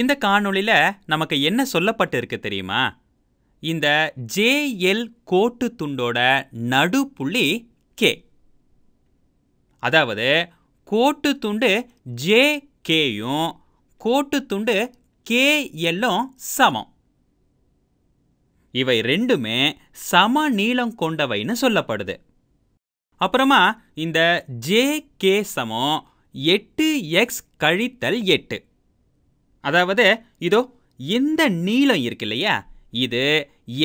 இந்த காணொளியில நமக்கு என்ன சொல்லப்பட்டிருக்கு தெரியுமா? இந்த ஜேஎல் கோட்டு துண்டோட நடுப்புள்ளி கே அதாவது கோட்டு துண்டு ஜே கேயும் கோட்டு துண்டு கே எல்லும் சமம். இவை ரெண்டுமே சம நீளம் கொண்டவைன்னு சொல்லப்படுது. அப்புறமா இந்த ஜே கே சமம் எட்டு எக்ஸ் கழித்தல் எட்டு. அதாவது இதோ இந்த நீளம் இருக்கு இல்லையா? இது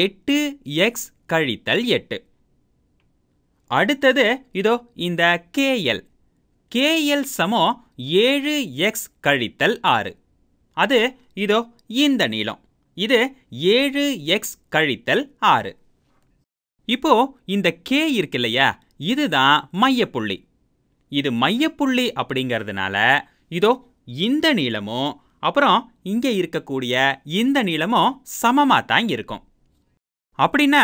எட்டு எக்ஸ் கழித்தல் எட்டு. அடுத்தது இதோ இந்த கேஎல் கேஎல் சமோ ஏழு எக்ஸ் கழித்தல் ஆறு. அது இதோ இந்த நீளம். இது ஏழு எக்ஸ் கழித்தல் ஆறு. இப்போ இந்த கே இருக்கு இல்லையா? இதுதான் மையப்புள்ளி. இது மையப்புள்ளி அப்படிங்கிறதுனால இதோ இந்த நீளமும் அப்புறம் இங்கே இருக்கக்கூடிய இந்த நீளமும் சமமாக தான் இருக்கும். அப்படின்னா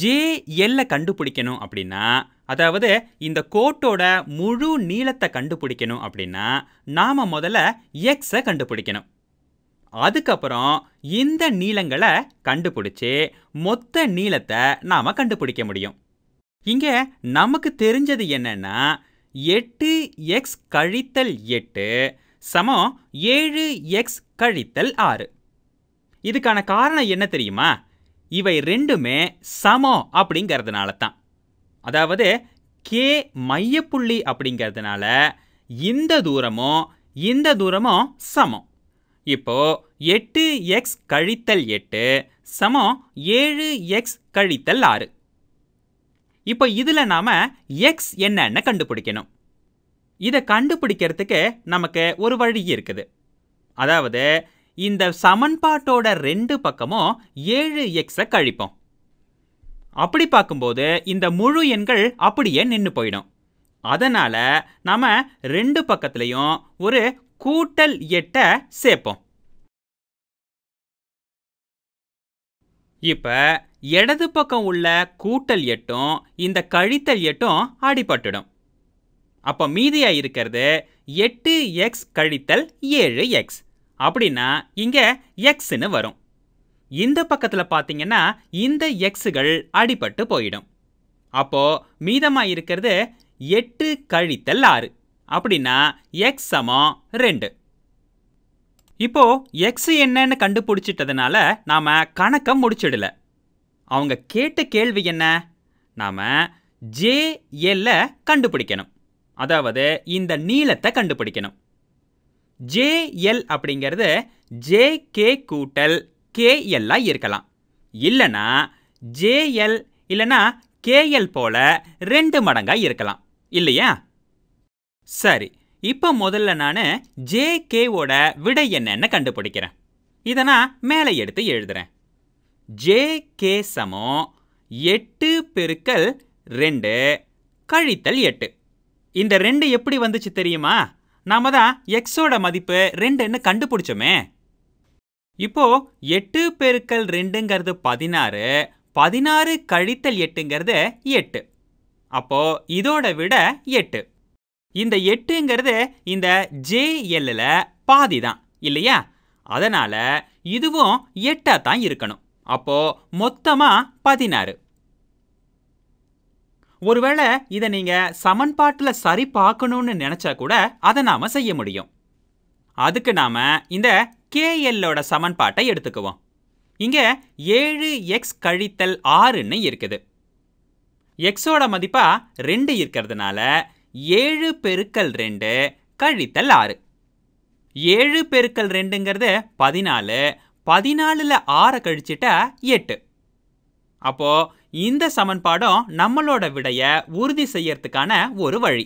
ஜே எல்லை கண்டுபிடிக்கணும் அப்படின்னா அதாவது இந்த கோட்டோட முழு நீளத்தை கண்டுபிடிக்கணும் அப்படின்னா நாம் முதல்ல எக்ஸை கண்டுபிடிக்கணும். அதுக்கப்புறம் இந்த நீளங்களை கண்டுபிடிச்சி மொத்த நீளத்தை நாம் கண்டுபிடிக்க முடியும். இங்கே நமக்கு தெரிஞ்சது என்னென்னா எட்டு எக்ஸ் கழித்தல் எட்டு சமம் ஏழு எக்ஸ் கழித்தல் ஆறு. இதுக்கான காரணம் என்ன தெரியுமா? இவை ரெண்டுமே சமம் அப்படிங்கிறதுனால தான் அதாவது கே மையப்புள்ளி அப்படிங்கிறதுனால இந்த தூரமும் இந்த தூரமும் சமம். இப்போ எட்டு எக்ஸ் கழித்தல் எட்டு சமம் ஏழு எக்ஸ் கழித்தல் ஆறு. இப்போ இதில் நாம் எக்ஸ் என்னன்னு கண்டுபிடிக்கணும். இதை கண்டுபிடிக்கிறதுக்கு நமக்கு ஒரு வழி இருக்குது. அதாவது இந்த சமன்பாட்டோட ரெண்டு பக்கமும் ஏழு எக்ஸை கழிப்போம். அப்படி பார்க்கும்போது இந்த முழு எண்கள் அப்படியே நின்று போயிடும். அதனால் நாம் ரெண்டு பக்கத்துலேயும் ஒரு கூட்டல் எட்டை சேர்ப்போம். இப்போ இடது பக்கம் உள்ள கூட்டல் எட்டும் இந்த கழித்தல் எட்டும் அடிபட்டுடும். அப்போ மீதியாக இருக்கிறது எட்டு எக்ஸ் கழித்தல் ஏழு எக்ஸ். அப்படின்னா இங்கே எக்ஸ்னு வரும். இந்த பக்கத்தில் பார்த்தீங்கன்னா இந்த எக்ஸுகள் அடிபட்டு போயிடும். அப்போ மீதமாக இருக்கிறது எட்டு கழித்தல் ஆறு. அப்படின்னா எக்ஸ் சமம் ரெண்டு. இப்போ எக்ஸ் என்னன்னு கண்டுபிடிச்சிட்டதுனால நாம கணக்கை முடிச்சிடல. அவங்க கேட்ட கேள்வி என்ன? நாம ஜே எல்ல கண்டுபிடிக்கணும். அதாவது இந்த நீளத்தை கண்டுபிடிக்கணும். ஜேஎல் அப்படிங்கிறது ஜே கே கூட்டல் கேஎல்லாக இருக்கலாம். இல்லைனா ஜேஎல் இல்லைனா கேஎல் போல ரெண்டு மடங்காக இருக்கலாம். இல்லையா? சரி இப்போ முதல்ல நான் ஜே கேவோட விடை என்னன்னு கண்டுபிடிக்கிறேன். இதை நான் மேலே எடுத்து எழுதுறேன். ஜே கே சமம் எட்டு பெருக்கல் ரெண்டு கழித்தல் எட்டு. இந்த ரெண்டு எப்படி வந்துச்சு தெரியுமா? நாம தான் எக்ஸோட மதிப்பு ரெண்டுன்னு கண்டுபிடிச்சோமே. இப்போ எட்டு பெருக்கல் ரெண்டுங்கிறது பதினாறு பதினாறு கழித்தல் எட்டுங்கிறது எட்டு. அப்போ இதோட விட எட்டு. இந்த எட்டுங்கிறது இந்த ஜேஎல்ல பாதி தான் இல்லையா? அதனால இதுவும் எட்டாக தான் இருக்கணும். அப்போ மொத்தமாக பதினாறு. ஒருவேளை இதை நீங்கள் சமன்பாட்டில் சரி பார்க்கணும்னு நினச்சா கூட அதை நாம் செய்ய முடியும். அதுக்கு நாம் இந்த கேஎல்லோட சமன்பாட்டை எடுத்துக்குவோம். இங்கே ஏழு எக்ஸ் கழித்தல் ஆறுன்னு இருக்குது. எக்ஸோட மதிப்பாக ரெண்டு இருக்கிறதுனால ஏழு பெருக்கல் ரெண்டு கழித்தல் ஆறு. ஏழு பெருக்கல் ரெண்டுங்கிறது பதினாலு பதினாலில் ஆறை கழிச்சிட்டா எட்டு. அப்போது இந்த சமன்பாடும் நம்மளோட விடையை உறுதி செய்யறதுக்கான ஒரு வழி.